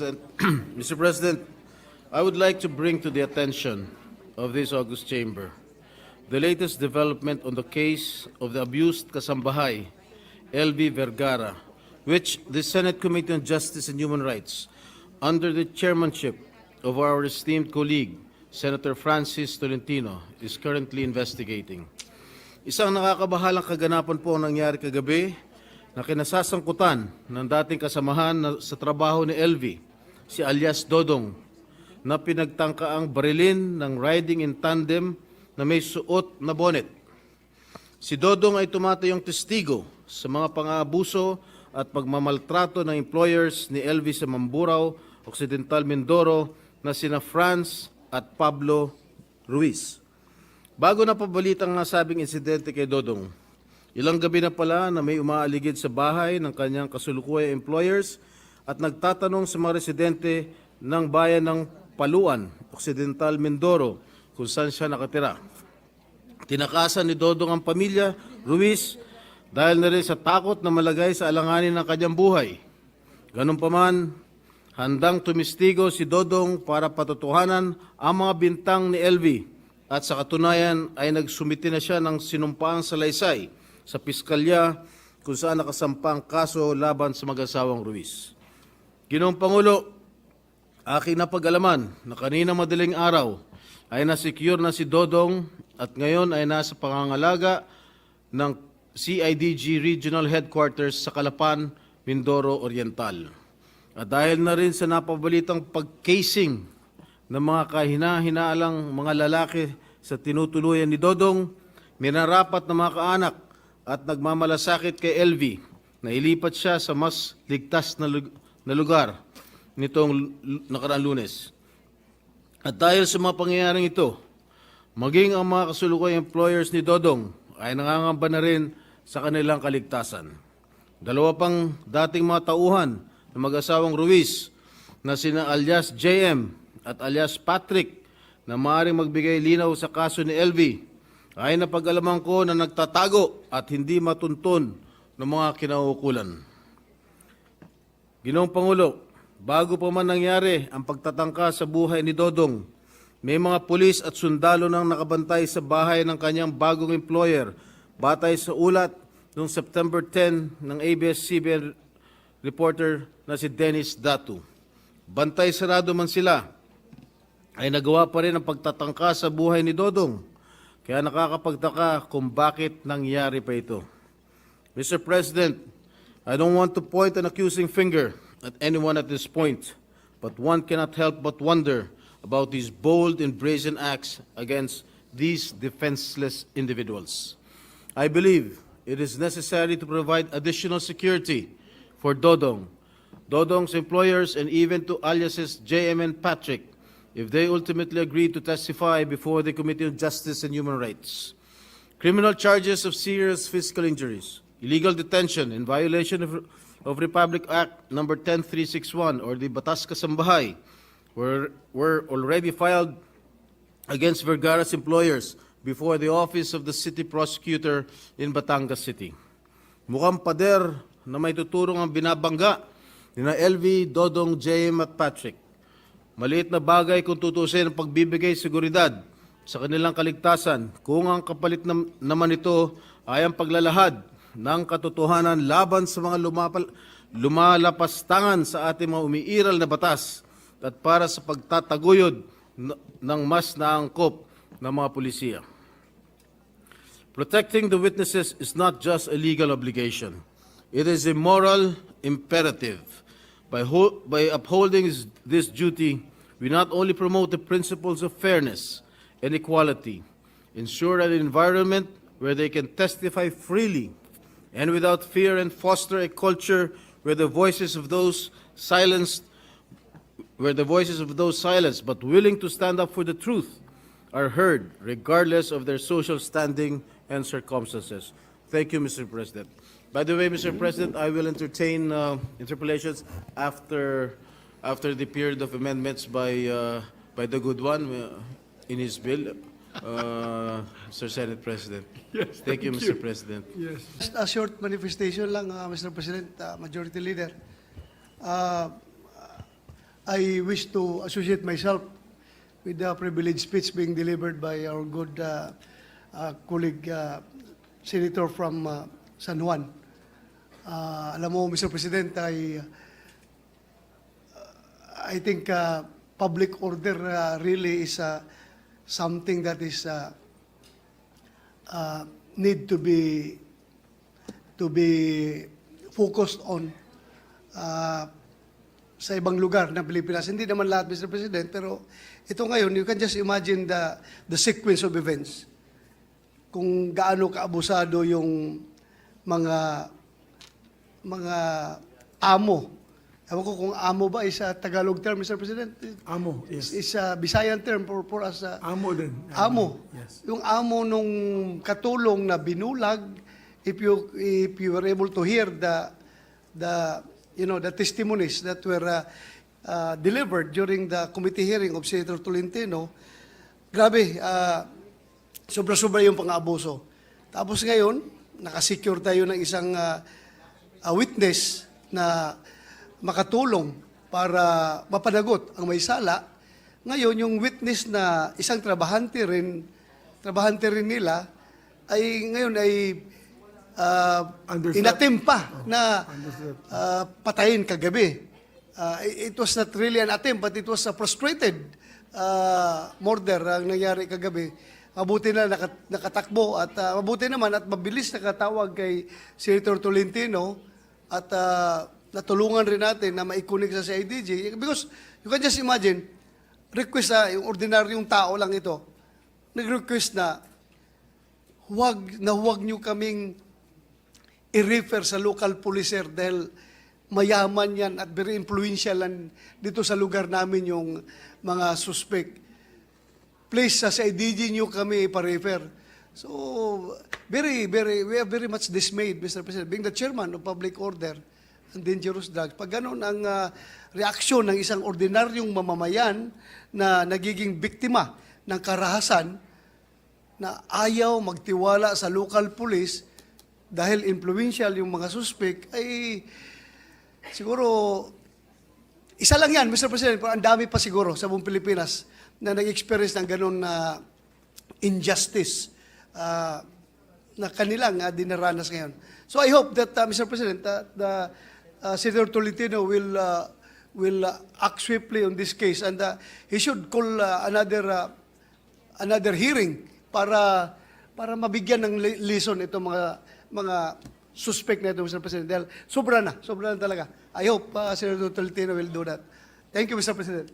Mr. President, I would like to bring to the attention of this August Chamber the latest development on the case of the abused Kasambahay, LV Vergara, which the Senate Committee on Justice and Human Rights, under the chairmanship of our esteemed colleague, Senator Francis Tolentino, is currently investigating. Isang nakakabahalang kaganapan po ang nangyari kagabi na kinasasangkutan ng dating kasamahan na- sa trabaho ni LV, si alias Dodong, na pinagtangka ang barilin ng riding in tandem na may suot na bonnet. Si Dodong ay tumatayong testigo sa mga pang-aabuso at pagmamaltrato ng employers ni LV sa Mamburao, Occidental Mindoro na sina Franz at Pablo Ruiz. Bago na pabalitang nasabing insidente kay Dodong, ilang gabi na pala na may umaaligid sa bahay ng kanyang kasulukuyang employers at nagtatanong sa mga residente ng bayan ng Paluan, Occidental Mindoro, kung saan siya nakatira. Tinakasan ni Dodong ang pamilya, Ruiz, dahil na rin sa takot na malagay sa alanganin ng kanyang buhay. Ganun pa man, handang tumistigo si Dodong para patutuhanan ang mga bintang ni LV at sa katunayan ay nagsumiti na siya ng sinumpaang salaysay sa piskalya kung saan nakasampa ang kaso laban sa mag-asawang Ruiz. Ginoong Pangulo, aking napag-alaman na kanina madaling araw ay nasecure na si Dodong at ngayon ay nasa pangangalaga ng CIDG Regional Headquarters sa Calapan, Mindoro Oriental. At dahil na rin sa napabalitang pag-casing ng mga kahina-hinaalang mga lalaki sa tinutuluyan ni Dodong, minarapat na mga kaanak at nagmamalasakit kay LV na ilipat siya sa mas ligtas na, lug- na lugar nitong nakaraang lunes. At dahil sa mga pangyayaring ito, maging ang mga kasulukoy employers ni Dodong ay nangangamba na rin sa kanilang kaligtasan. Dalawa pang dating mga tauhan na mag-asawang Ruiz na sina alias JM at alias Patrick na maaaring magbigay linaw sa kaso ni LV ay napag-alaman ko na nagtatago at hindi matuntun ng mga kinauukulan. Ginoong Pangulo, bago pa man nangyari ang pagtatangka sa buhay ni Dodong, may mga pulis at sundalo nang nakabantay sa bahay ng kanyang bagong employer batay sa ulat noong September 10 ng ABS-CBN reporter na si Dennis Datu. Bantay sarado man sila, ay nagawa pa rin ang pagtatangka sa buhay ni Dodong. Kaya nakakapagtaka kung bakit nangyari pa ito. Mr. President, I don't want to point an accusing finger at anyone at this point, but one cannot help but wonder about these bold and brazen acts against these defenseless individuals. I believe it is necessary to provide additional security for Dodong, Dodong's employers, and even to aliases JM and Patrick if they ultimately agree to testify before the Committee on Justice and Human Rights. Criminal charges of serious physical injuries, illegal detention in violation of, of Republic Act number 10361 or the Batas Kasambahay were, were already filed against Vergara's employers before the office of the city prosecutor in Batangas City. Mukhang pader na may tuturong ang binabangga ni na LV, Dodong, JM at Patrick. Maliit na bagay kung tutusin ang pagbibigay seguridad sa kanilang kaligtasan kung ang kapalit nam- naman ito ay ang paglalahad ng katotohanan laban sa mga lumapal, lumalapastangan sa ating mga umiiral na batas at para sa pagtataguyod ng mas naangkop ng mga pulisya. Protecting the witnesses is not just a legal obligation. It is a moral imperative. By, by upholding this duty, we not only promote the principles of fairness and equality, ensure an environment where they can testify freely and without fear and foster a culture where the voices of those silenced where the voices of those silenced but willing to stand up for the truth are heard regardless of their social standing and circumstances. Thank you, Mr. President. By the way, Mr. President, I will entertain uh, interpellations after after the period of amendments by uh, by the good one uh, in his bill, uh, Mr. Senate President. Yes, thank you, thank Mr. you. President. Yes. Just a short manifestation lang, uh, Mr. President, uh, Majority Leader. Uh, I wish to associate myself with the privileged speech being delivered by our good uh, uh, colleague uh, senator from uh, San Juan. Uh, alam mo, Mr. President, I, I think uh, public order uh, really is uh, something that is uh, uh, need to be to be focused on uh, sa ibang lugar ng Pilipinas. Hindi naman lahat, Mr. President, pero ito ngayon, you can just imagine the, the sequence of events. Kung gaano kaabusado yung mga mga amo. Ewan ko kung amo ba is a Tagalog term, Mr. President? Amo, yes. Is a Visayan term for, for us. uh, Amo din. amo. Yes. Yung amo nung katulong na binulag, if you if you were able to hear the the you know the testimonies that were uh, uh, delivered during the committee hearing of Senator Tolentino, grabe, uh, sobra-sobra yung pang-abuso. Tapos ngayon, nakasecure tayo ng isang uh, uh, witness na makatulong para mapanagot ang may sala. Ngayon, yung witness na isang trabahante rin, trabahante rin nila, ay ngayon ay uh, Understood. inatimpa na uh, patayin kagabi. Uh, it was not really an attempt, but it was a frustrated uh, murder ang nangyari kagabi. Mabuti na nakat- nakatakbo at uh, mabuti naman at mabilis nakatawag kay Senator Tolentino at uh, natulungan rin natin na maikunik sa CIDG. Because you can just imagine, request na yung ordinaryong tao lang ito, nag-request na huwag na huwag nyo kaming i-refer sa local police sir dahil mayaman yan at very influential dito sa lugar namin yung mga suspect. Please, sa CIDG nyo kami ipa-refer. So, very, very, we are very much dismayed, Mr. President, being the chairman of public order and dangerous drugs. Pag ganun ang ah, reaksyon ng isang ordinaryong mamamayan na nagiging biktima ng karahasan, na ayaw magtiwala sa local police dahil influential yung mga suspect, ay siguro, isa lang yan, Mr. President, pero ang dami pa siguro sa buong Pilipinas na nag-experience ng ganun na injustice ah, na kanilang uh, dinaranas ngayon. So I hope that, uh, Mr. President, that the uh, Senator Tolentino will uh, will uh, act swiftly on this case and uh, he should call uh, another uh, another hearing para para mabigyan ng lesson itong mga mga suspect na ito, Mr. President. Dahil sobra na, sobra na talaga. I hope uh, Senator Tolentino will do that. Thank you, Mr. President.